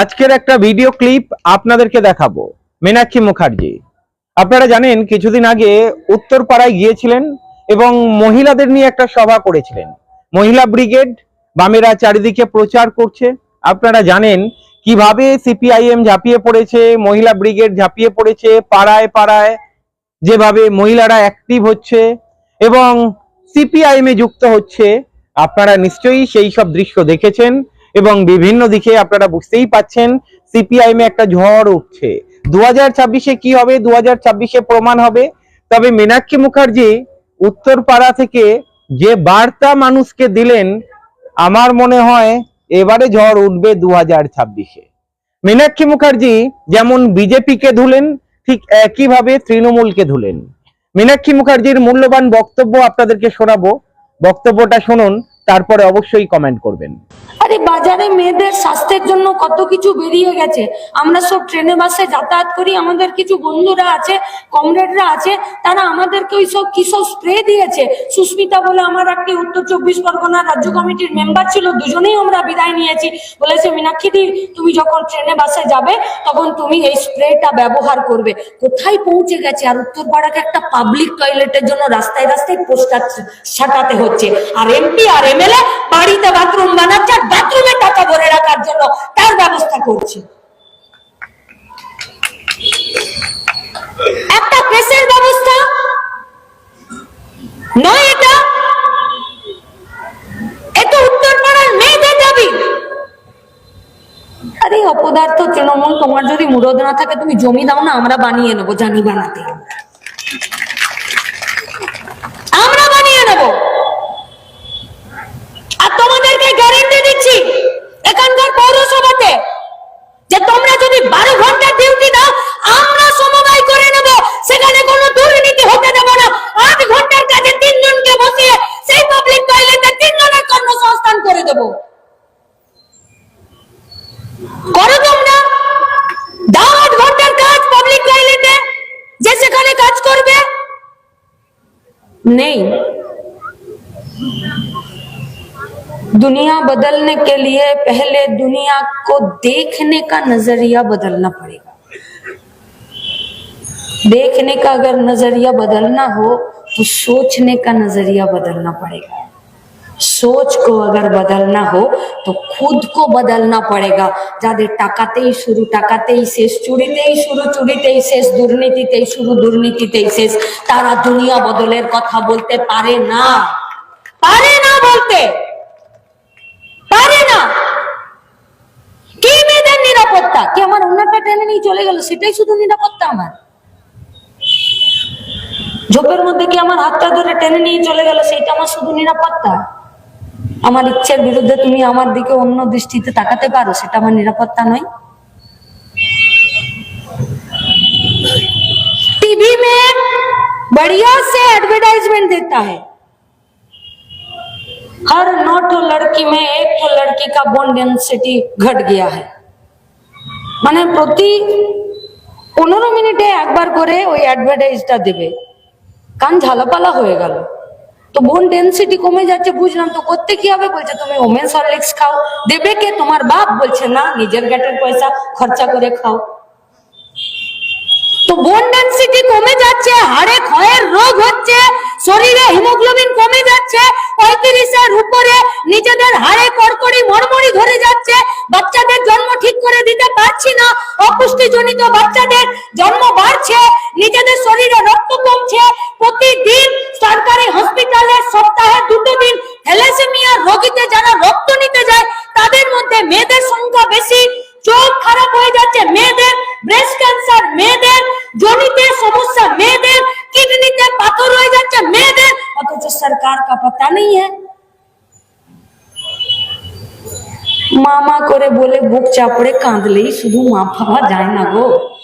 আজকের একটা video clip আপনাদেরকে দেখাবো। মীনাক্ষী মুখার্জি। আপনারা জানেন, কিছুদিন আগে উত্তরপাড়ায় গিয়েছিলেন এবং মহিলাদের নিয়ে একটা সভা করেছিলেন। মহিলা ব্রিগেড, বামেরা চারিদিকে প্রচার করছে। আপনারা জানেন, কীভাবে সিপিআইএম ঝাঁপিয়ে পড়েছে, মহিলা ব্রিগেড ঝাঁপিয়ে পড়েছে, পাড়ায় পাড়ায় যেভাবে মহিলারা অ্যাক্টিভ হচ্ছে এবং সিপিআইএম এ যুক্ত হচ্ছে। আপনারা নিশ্চয়ই সেই সব দৃশ্য দেখেছেন। এবং বিভিন্ন দিকে আপনারা বুঝতেই পাচ্ছেন সিপিআইএম এ একটা ঝড় উঠছে। দু হাজার ছাব্বিশে কি হবে? দু হাজার ছাব্বিশে প্রমাণ হবে। তবে মীনাক্ষী মুখার্জি উত্তরপাড়া থেকে যে বার্তা মানুষকে দিলেন, আমার মনে হয় এবারে ঝড় উঠবে দু হাজার ছাব্বিশে। মীনাক্ষী মুখার্জি যেমন বিজেপিকে ধুলেন, ঠিক একইভাবে তৃণমূলকে ধুলেন। মীনাক্ষী মুখার্জির মূল্যবান বক্তব্য আপনাদেরকে শোনাবো। বক্তব্যটা শুনুন। তারপরে অবশ্যই কমেন্ট করবেন। আরে বাজারে মেয়েদের স্বাস্থ্যের জন্য কত কিছু বেরিয়ে গেছে। আমরা সব ট্রেনে বাসে যাতায়াত করি, আমাদের কিছু বন্ধুরা আছে কমরেডরা আছে, তারা আমাদেরকে ওই সব কি সব স্প্রে দিয়েছে। সুস্মিতা বলে আমার একটি উত্তর চব্বিশ পরগনা রাজ্য কমিটির মেম্বার ছিল, দুজনেই আমরা বিদায় নিয়েছি। বলেছে, মীনাক্ষী দি, তুমি যখন ট্রেনে বাসে যাবে, তখন তুমি এই স্প্রেটা ব্যবহার করবে। কোথায় পৌঁছে গেছে? আর উত্তরপাড়াকে একটা পাবলিক টয়লেটের জন্য রাস্তায় রাস্তায় পোস্টার সাটাতে হচ্ছে। আর এমপি আর এমএলএ বাড়িতে বাথরুম বানাচ্ছে, আর বাথরুমে টাকা ভরে রাখার জন্য তার ব্যবস্থা করছে। একটা প্রেসের ব্যবস্থা। নয় এটা। এটা উত্তরপাড়ার মেয়েদের দাবি। আরে, অপদার্থ তৃণমূল, তোমার যদি মুরদ না থাকে, তুমি জমি দাও না, আমরা বানিয়ে নেব জানি বানাতে। নেই दुनिया बदलने के लिए पहले दुनिया को देखने का नज़रिया बदलना पड़ेगा। देखने का अगर नज़रिया बदलना हो तो सोचने का नज़रिया बदलना पड़ेगा। सोच को अगर बदलना हो तो खुद को बदलना पड़ेगा যাদের টাকাতেই শুরু টাকাতেই শেষ চুরিতেই শুরু চুরিতেই শেষ দুর্নীতিতেই শুরু দুর্নীতিতেই শেষ তারা দুনিয়া বদলের কথা বলতে পারে না পারে না বলতে পারে না কি মেয়েদের নিরাপত্তা কি আমার অন্যটা টেনে নিয়ে চলে গেল সেটাই শুধু নিরাপত্তা আমার ঝোপের মধ্যে কি আমার হাতটা ধরে টেনে নিয়ে চলে গেল সেটা আমার শুধু নিরাপত্তা আমার ইচ্ছের বিরুদ্ধে তুমি আমার দিকে অন্য দৃষ্টিতে তাকাতে পারো সেটা আমার নিরাপত্তা নয় टीवी में बढ़िया से एडवर्टाइजमेंट देता है हर नौ ठो लड़की में एक ठो लड़की का बोन डेंसिटी घट गया है মানে প্রতি পনেরো মিনিটে একবার করে ওই অ্যাডভার্টাইজটা দেবে কান ঝালাপালা হয়ে গেল তো বোন ডেন্সিটি কমে যাচ্ছে, বুঝলাম তো, করতে কি হবে? বলছে, তুমি ওমেন্স হরলিক্স খাও। দেবে কে? তোমার বাপ। বলছে, না, নিজের গ্যাটের পয়সা খরচা করে খাও। তো বোন ডেন্সিটি কমে যাচ্ছে হাড়ে ক্ষয়ের রোগ হচ্ছে, শরীরে হিমোগ্লোবিন কমে যাচ্ছে, পঁয়ত্রিশের উপরে নিজেদের হাড়ে কড়কড়ি মরমরি ধরে যাচ্ছে, বাচ্চাদের জন্ম ঠিক করে দিতে পারছি না, অপুষ্টিজনিত বাচ্চাদের জন্ম বাড়ছে, নিজেদের শরীরে রক্ত কমছে, প্রতিদিন সরকারি মেয়েদের ব্রেস্ট ক্যান্সার মেয়েদের, জনিতে সমস্যা মেয়েদের কিডনিতে পাথর হয়ে যাচ্ছে মেয়েদের, অথচ সরকার কা পাতা নেই হ্যাঁ। মামা করে বলে বুক চাপড়ে কাঁদলেই শুধু মা পাওয়া যায় না গো।